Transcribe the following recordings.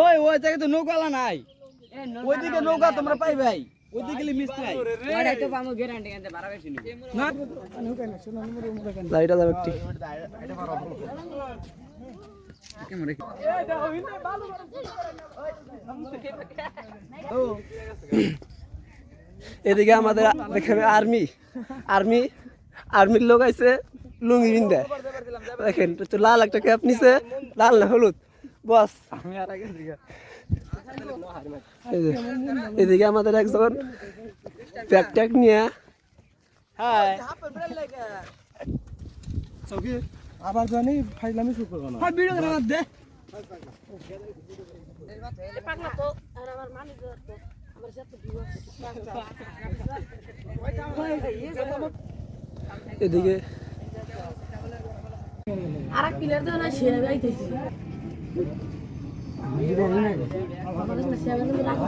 ওই ওই জায়গায় তো নৌকালা নাই। ওইদিকে নৌকা তোমরা পাইবাই ওইদিকে গেলে মিস নাই। না। লাইটা দাও একটি। এদিকে আমাদের দেখেন আর্মি আর্মি আর্মির লোক আইছে লুঙ্গি বিন্দে দেখেন তো লাল একটা ক্যাপ নিছে লাল না হলুদ? বস। এই যে, এদিকে আমাদের একজন ব্যাগ ট্যাগ নিয়ে। হ্যাঁ আবার জানি ফাইলামি শুরু করব না। ভিডিও করে দে। পাগলা তো আর আমার মানুষ এদিকে। আর এক প্লেয়ার তো না সেরা যাইতেছি সেরা কিন্তু রাখো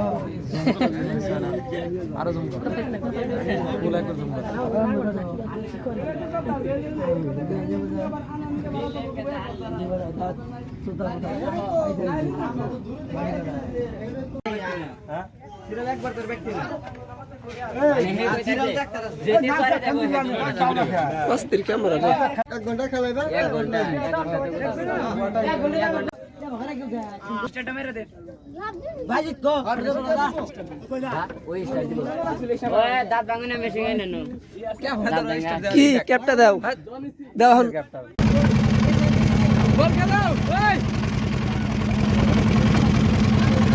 আরও জম গোলাই করে জম অস্থির ক্যামেরা রে এক ঘণ্টা খেলাইবে দাঁত ভাঙনে মেশিন এনে নো কি ক্যাপটা দাও? দাও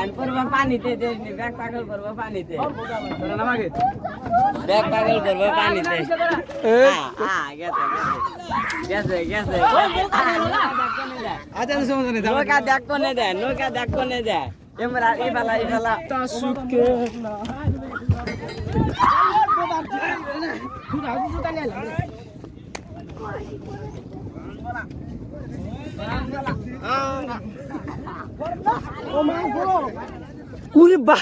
এন করব পানিতে ব্যাগ পাগল করব পানিতে ব্যাগ পাগল করব পানিতে গেছে গেছে আচ্ছা সমস্যা নেই নৌকা দেখ কোনে দে নৌকা দেখ কোনে দে এমরা এই বেলা এই বেলা। উরে বা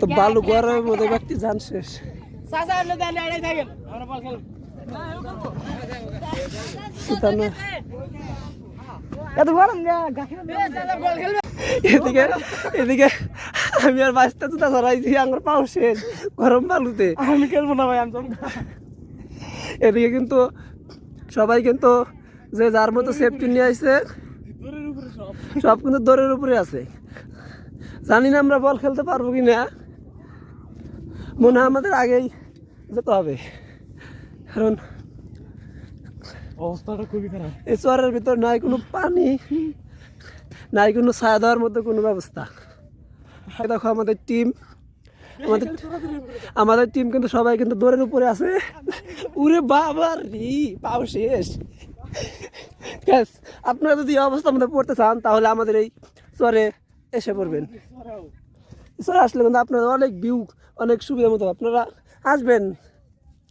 তো বালু গড়ের মধ্যে ব্যক্তি জান শেষ এত গরম এদিকে এদিকে আমি আর বাঁচতে জুতা ধরাইছি আমার পাও শেষ গরম বালুতে। আমি খেলব না ভাই আমি এদিকে কিন্তু সবাই কিন্তু যে যার মতো সেফটি নিয়ে আসছে সব। কিন্তু দৌড়ের উপরে আছে। জানি না আমরা বল খেলতে পারব কি না মনে হয় আমাদের আগেই যেতে হবে। কারণ অবস্থাটা খুবই খারাপ। এই চরের ভিতর নাই কোনো পানি। নাই কোনো ছায়া দেওয়ার মতো কোনো ব্যবস্থা। দেখো আমাদের টিম আমাদের আমাদের টিম কিন্তু সবাই কিন্তু দৌড়ের উপরে আছে। উরে বাবার রি পাও শেষ। গ্যাস আপনারা যদি এই অবস্থার মধ্যে পড়তে চান তাহলে আমাদের এই চরে এসে পড়বেন। চরে আসলে কিন্তু আপনাদের অনেক ভিউ অনেক সুবিধা মতো। আপনারা আসবেন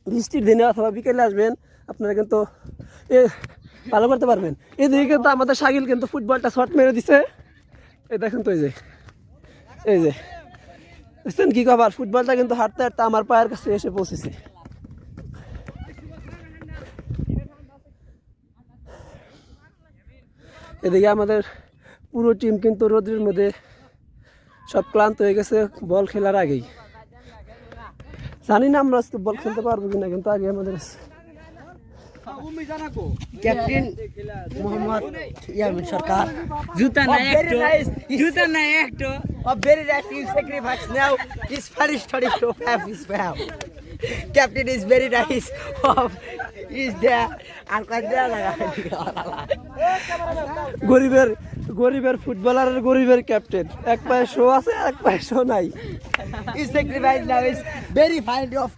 বৃষ্টির দিনে অথবা বিকেলে আসবেন আপনারা কিন্তু এ ভালো করতে পারবেন। এদিকে কিন্তু আমাদের শাকিল কিন্তু ফুটবলটা শর্ট মেরে দিছে। এই দেখেন তো এই যে এই যে। বুঝছেন কি খবর? ফুটবলটা কিন্তু হাঁটতে হাঁটতে আমার পায়ের কাছে এসে পৌঁছেছে। এদিকে আমাদের পুরো টিম কিন্তু রোদ্রের মধ্যে সব ক্লান্ত হয়ে গেছে বল খেলার আগেই। জানি না আমরা আজকে বল খেলতে পারব কিনা, কিন্তু আগে আমাদের ক্যাপ্টেন মোহাম্মদ ইয়ামিন সরকার জুতা Oh, very একটু. জুতা নাই একটু A very nice team sacrifice now. His first study to have his fam. Captain is very nice. Of is there. আর কাজে লাগা গরিবের গরিবের ফুটবলারের গরিবের ক্যাপ্টেন এক পায়ে শো আছে এক পায়ে শো নাই His sacrifice now is very fine of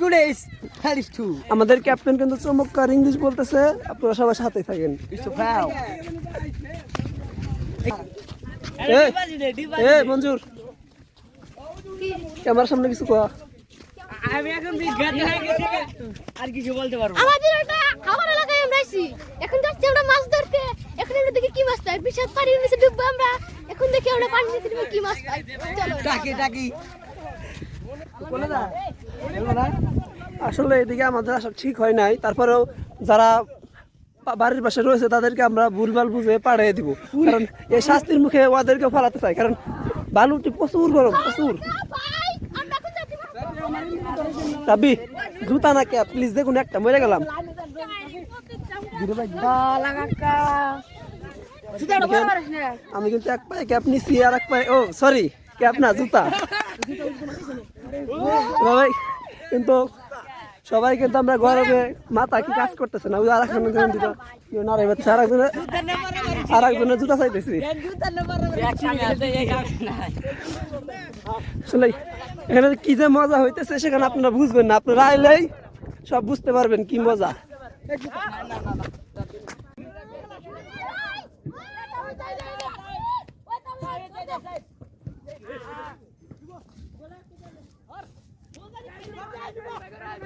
today's Paris two. আমাদের ক্যাপ্টেন কিন্তু চমৎকার ইংলিশ বলতেছে। আপনারা সবাই সাথে থাকেন। A এ মঞ্জুর। ক্যামেরার সামনে কিছু কয়া আমি এখন বিজ্ঞান হয়ে গেছি আর কিছু বলতে পারব আমাদের ওটা আমার এলাকায় আমরা আইছি। এখন যাচ্ছি আমরা মাছ ধরতে। এখন আমরা দেখি কি মাছ পাই বিশাল পানির নিচে ডুববো আমরা। এখন দেখি আমরা পানির নিচে কি মাছ পাই চলো। টাকি টাকি আসলে এদিকে আমাদের আসা ঠিক হয় নাই। তারপরেও যারা বাড়ির পাশে রয়েছে, তাদেরকে আমরা ভুলভাল বুঝে পাঠিয়ে দিব। কারণ এই শাস্তির মুখে ওদেরকে ফেলাতে চাই। কারণ বালুটি প্রচুর গরম, প্রচুর। রাবি জুতা না প্লিজ দেখুন একটা, মরে গেলাম। আমি কিন্তু এক পায়ে ক্যাপ নিচ্ছি আর এক পায়ে ও সরি ক্যাপ না, জুতা। কিন্তু সবাই কিন্তু আমরা গরমে মাথা কি কাজ করতেছে না? আর একজনের জন্য দুটো না রে বাচ্চা আর একজনের জুতা চাইতেছি। আসলে এখানে কি যে মজা হইতেছে সেখানে আপনারা বুঝবেন না। আপনারা আইলেই সব বুঝতে পারবেন কি মজা।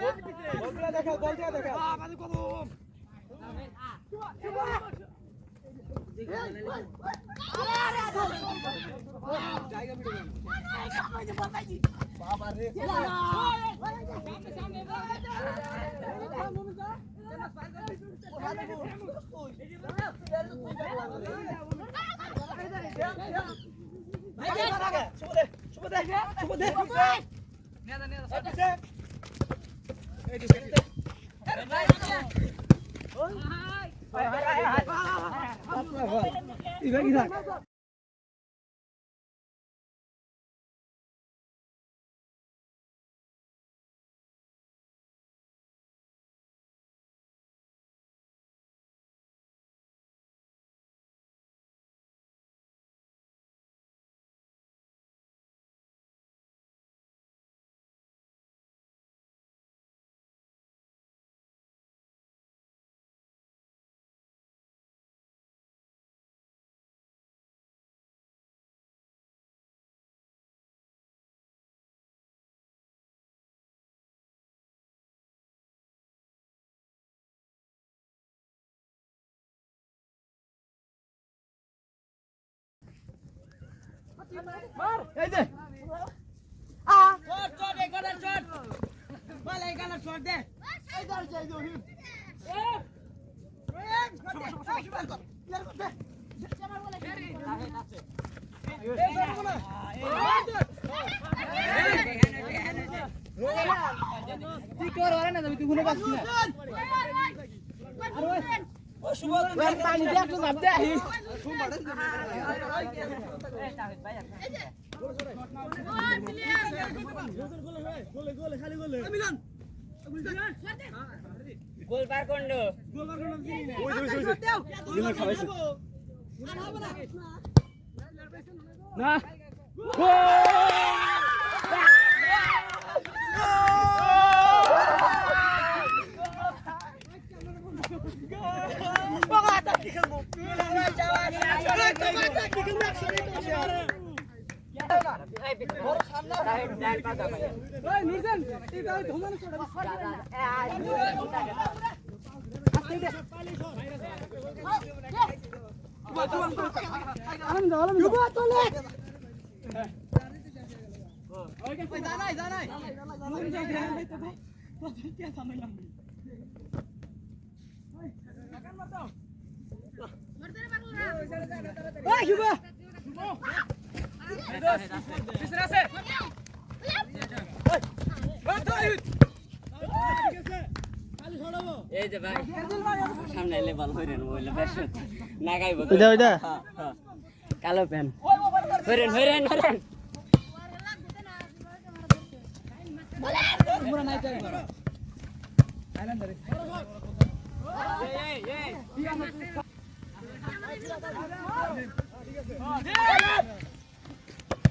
বলটা দেখাও বলটা দেখাও আমাদের কদম বাবা রে শুভ দে শুভ দে শুভ দে শুভ দে গোল পার কন্ড এই যে ভাই সামনে এলে বল হইরেন বলে বেশ না গাইব ওইটা ওইটা হ্যাঁ, হ্যাঁ। কালো প্যান হইরেন হইরেন গোলপার কন্ড গোলপার কন্ড ওই ওই ওই দিমাগ খাওয়াইছে আর হবে না না Bogata, que eu vou. Bogata, que eu vou. জানাই জানাই Vai, Gilberto! সামনে এলে বল হইরেন হ্যাঁ, হ্যাঁ। কালো প্যান্ট। হইরেন হইরেন হইরেন। ঠিক আছে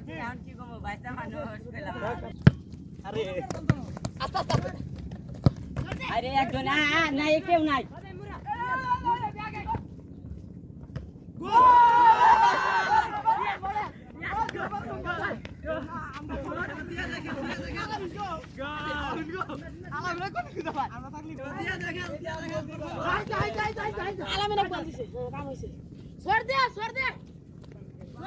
দে লাগে ও গুলি দেল দে আলামিনের নিগে গুলডো খাইলা কর দে পারাপারি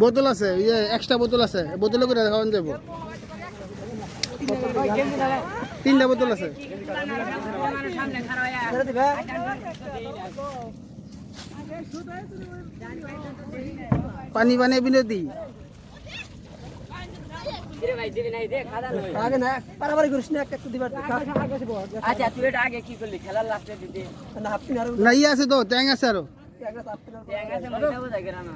বোতল আছে ইয়ে এক্সট্রা বোতল আছে। বোতলে করে খাওয়ান যাব। তিনটা বোতল আছে। পানি পানি বিনতি নাই দে। খাদা লই আগে না পারাপারি করিস না একটা দিবার আচ্ছা তুই এটা আগে কি করলি? খেলার লাস্টে দিদি না হাফ কিনার না ইয়ে আছে তো ট্যাং আছে আরও। একটা হাফ কিনার ট্যাং আছে মইটা বোঝাই গ্রামে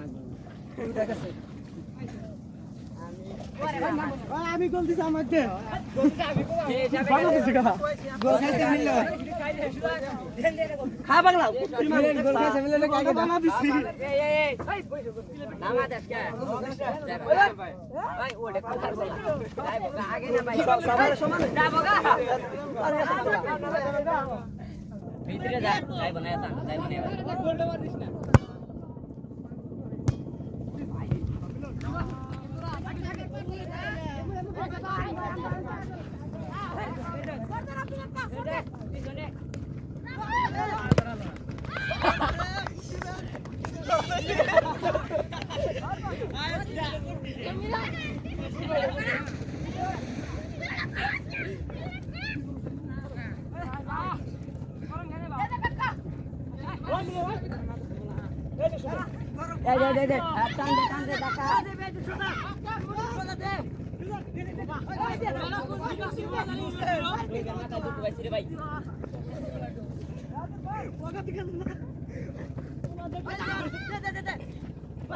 আমি গোল দিছি আমার খা পাগলা কুত্তির মার গোল খাইছে মিলে। না কাকে বানা দিছি। নামা দেখকে ভাই ওটা কথা বল আগে না ভাই সবার সমান যাব গা ভিতরে যা যাই বানায় তা যাই বানায় এই দে দে দে টান দে টান দে টাকা ভাই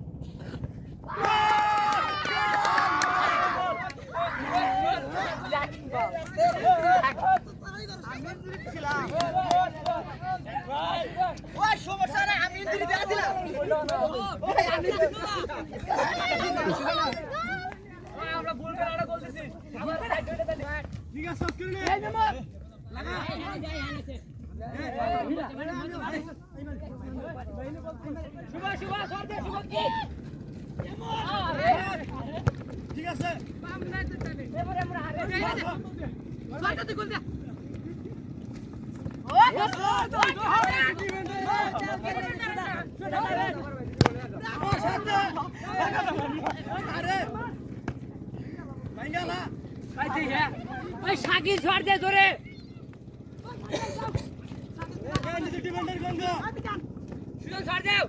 ঠিক আছে সাকি ঝড় দে সুজন ঝড় দেও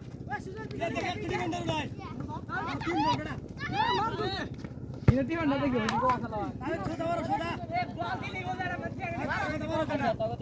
পানি কোথায় দেখছেন কোনা গেছে মানে হ্যাঁ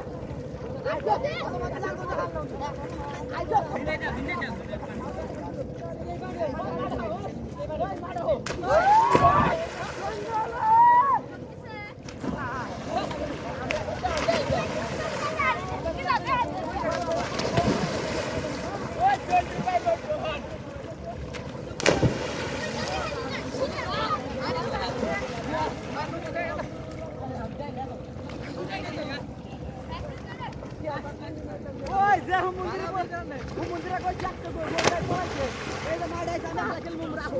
ওই আসলে টুলটুলি করে দে ও আসলে না করে দে দেখি দেখো আইজো দে আইজো ওই যে মন্দিরে বলতে মন্দিরে কই চাকতে কই বলতে কইছে এই যে মাড়াই জানা হালাকেল মুমরা হো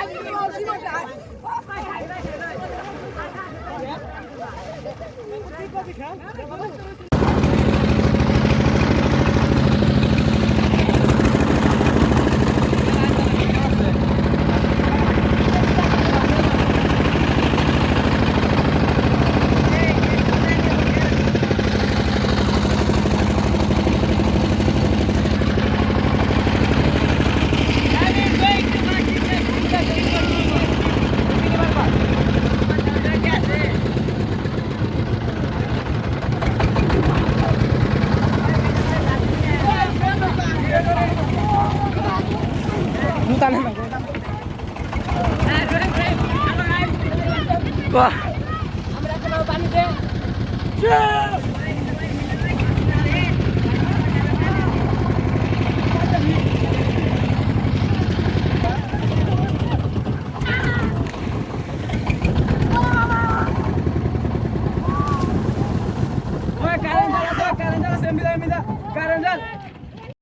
আগে না ওই বলগো আগে না নামিস না বাহ আমরা কোনো পানি দে